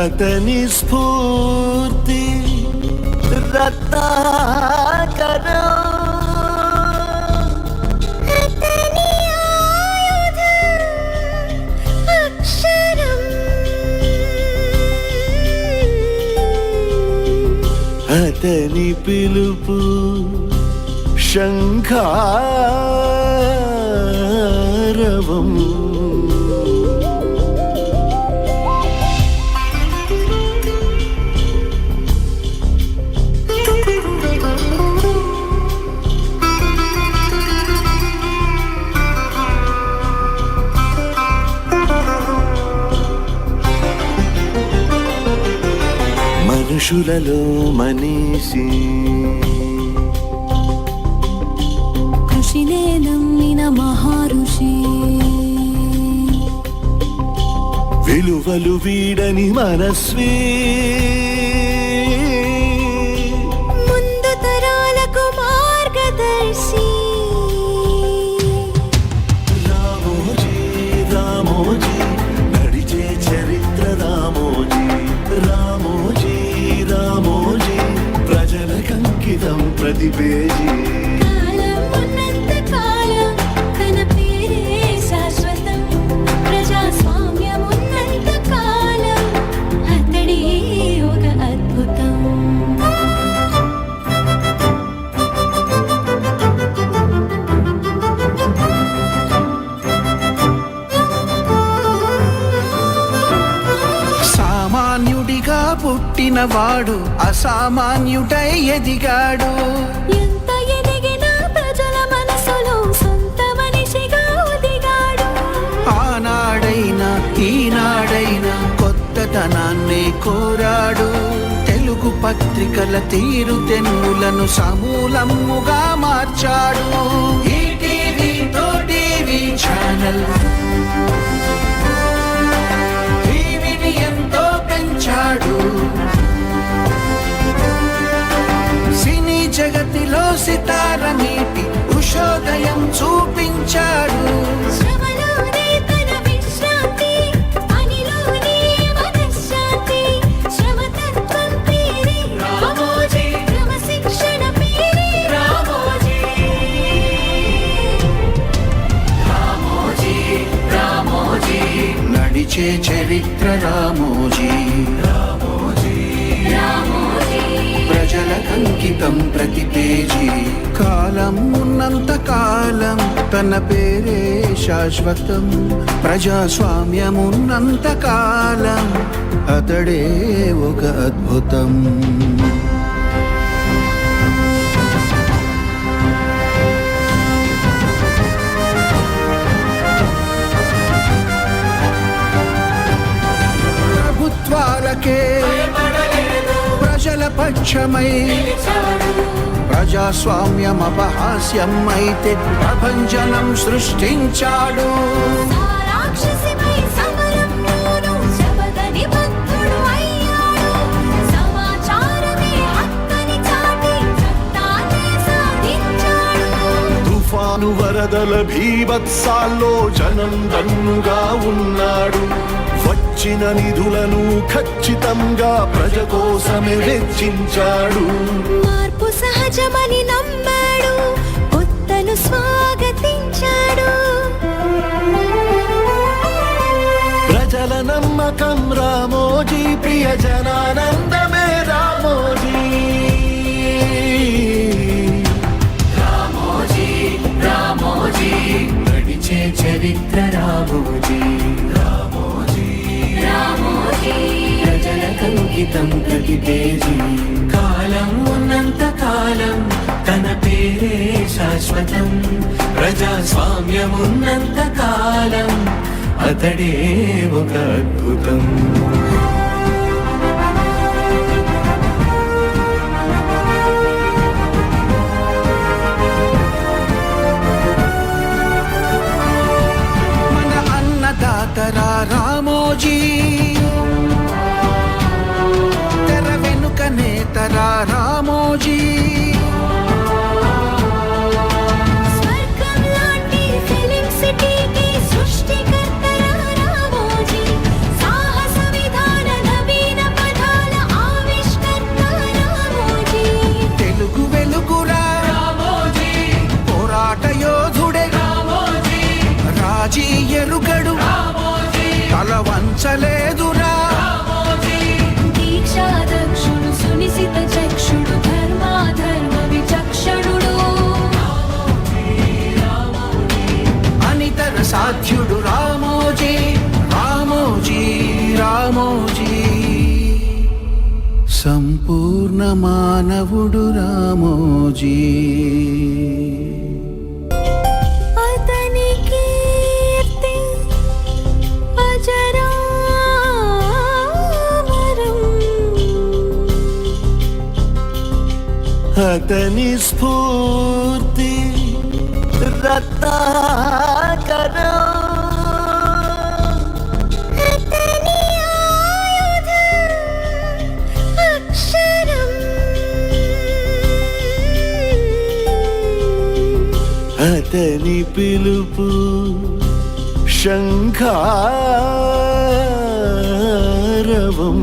అతని స్ఫూర్తి రత్నాకరం అతని పిలుపు శంఖారవం మనుషులలో మనీషి. కృషినే నమ్మిన మహర్షి. విలువలు వీడని మనస్వీ. ప్రజలకంకితం ప్రతి పుట్టినవాడు అసామాన్యుడై ఎదిగాడు. ఎంత ఎదిగినా ప్రజల మనసులో సొంత మనిషిగా ఒదిగాడు. ఆనాడైనా ఈనాడైనా కొత్తదనాన్నే కోరాడు. తెలుగు పత్రికల తీరు తెన్నులను సమూలముగా మార్చాడు. ఈటీవీతో టీవీ ఛానల్. క్రమశిక్షణ పేరే రామోజీ. నడిచే చరిత్ర రామోజీ. ప్రజలకంకితం ప్రతి పేజీ. కాలం ఉన్నంత కాలం తన పేరే శాశ్వతం. ప్రజాస్వామ్యం ఉన్నంత కాలం అతడే ఒక అద్భుతం. హక్కని చాటి చట్టాన్ని సాధించాడు. తుఫాను వరదల భీభత్సాల్లో జనం దన్నుగా ఉన్నాడు. వచ్చిన నిధులను ఖచ్చితంగా ప్రజ కోసమే వెచ్చించాడు. మార్పు సహజమని నమ్మాడు కొత్తను స్వాగతించాడు. ప్రజల నమ్మకం రామోజీ ప్రియ జనానందమే రామోజీ నడిచే చరిత్ర రామోజీ. జీవితం ప్రతి పేజీ కాలం ఉన్నంత కాలం తన పేరే శాశ్వతం. ప్రజాస్వామ్యం ఉన్నంత కాలం అతడే ఒక అద్భుతం. అనితర సాధ్యుడు రామోజీ రామోజీ రామోజీ. సంపూర్ణ మానవుడు రామోజీ. అతని కీర్తి అజరామరం. అతని పిలుపు శంఖారవం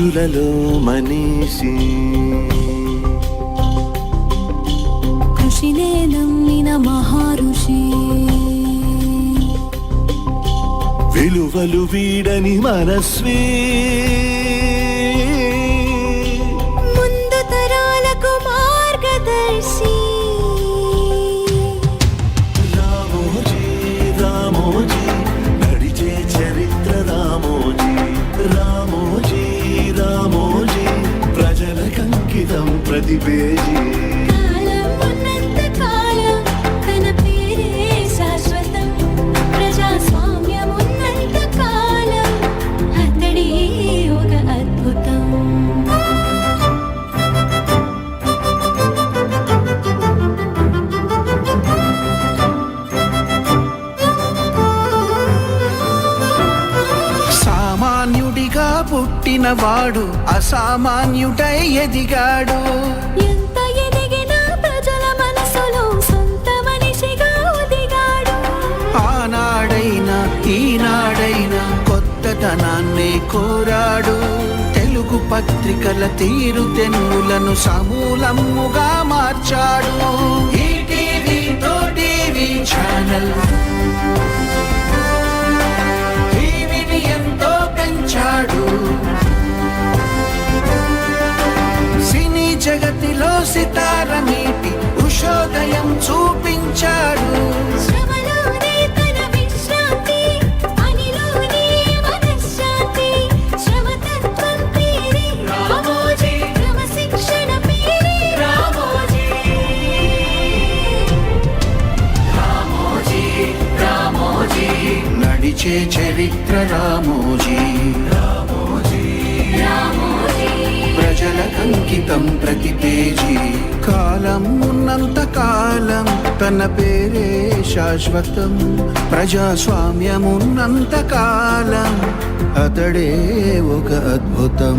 మనుషులలో మనీషి. కృషినే నమ్మిన మహారుషి. విలువలు వీడని మనస్వీ. జీవితం ప్రతి పేజీ పుట్టినవాడు అసామాన్యుడై ఎదిగాడు. ఎంత ఎదిగినా ప్రజల మనసులో సొంత మనిషిగా ఒదిగాడు. ఆనాడైనా ఈనాడైనా కొత్తదనాన్నే కోరాడు. తెలుగు పత్రికల తీరు తెన్నులను సమూలముగా మార్చాడు. టీవీ ఛానల్ టీవీని ఎంతో పెంచాడు. జగతిలో సితారమీటి ఉషోదయం చూపించాడు. జీవితం ప్రతి పేజీ కాలం ఉన్నంత కాలం. తన పేరే శాశ్వతం ప్రజాస్వామ్యం ఉన్నంత కాలం. అతడే ఒక అద్భుతం.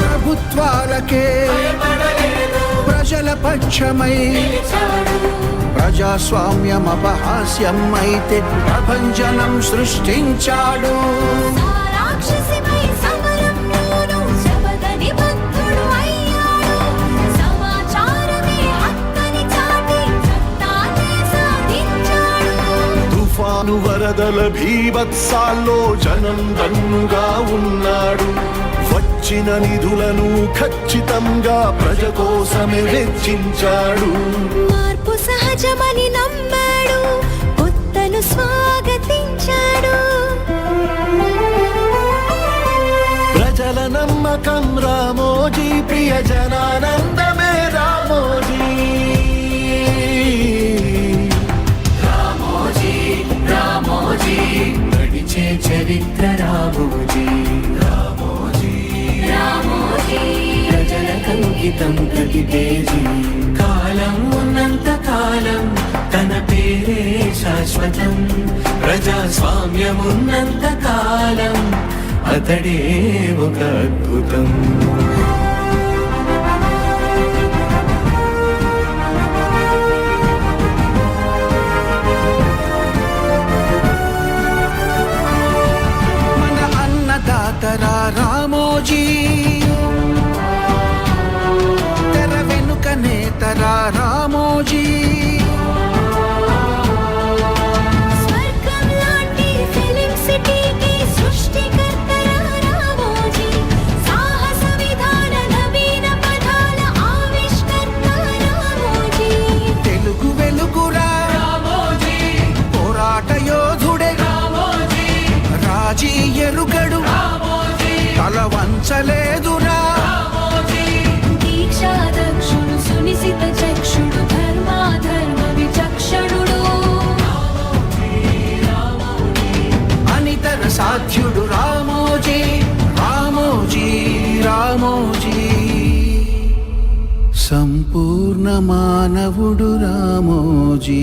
ప్రభుత్వాలకే హక్కని చాటి చట్టాన్ని సాధించాడు. తుఫాను వరదల భీభత్సాల్లో జనం దన్నుగా ఉన్నాడు. వచ్చిన నిధులను ఖచ్చితంగా ప్రజ కోసమే వెచ్చించాడు. మార్పు సహజమని నమ్మాడు కొత్తను స్వాగతించాడు. ప్రజల నమ్మకం రామోజీ ప్రియ జనానందమే కంకితం ప్రతి పేజీ కాలం ఉన్నంత కాలం తన పేరే శాశ్వతం. ప్రజాస్వామ్యం ఉన్నంత కాలం అతడే ఒక అద్భుతం. మన అన్నదాతరా రామోజీ. తల వంచలేదురా దీక్షాదక్షుడు సునిశిత చక్షుడు ధర్మాధర్మ విచక్షణుడు. అనితర సాధ్యుడు రామోజీ రామోజీ రామోజీ. సంపూర్ణ మానవుడు రామోజీ.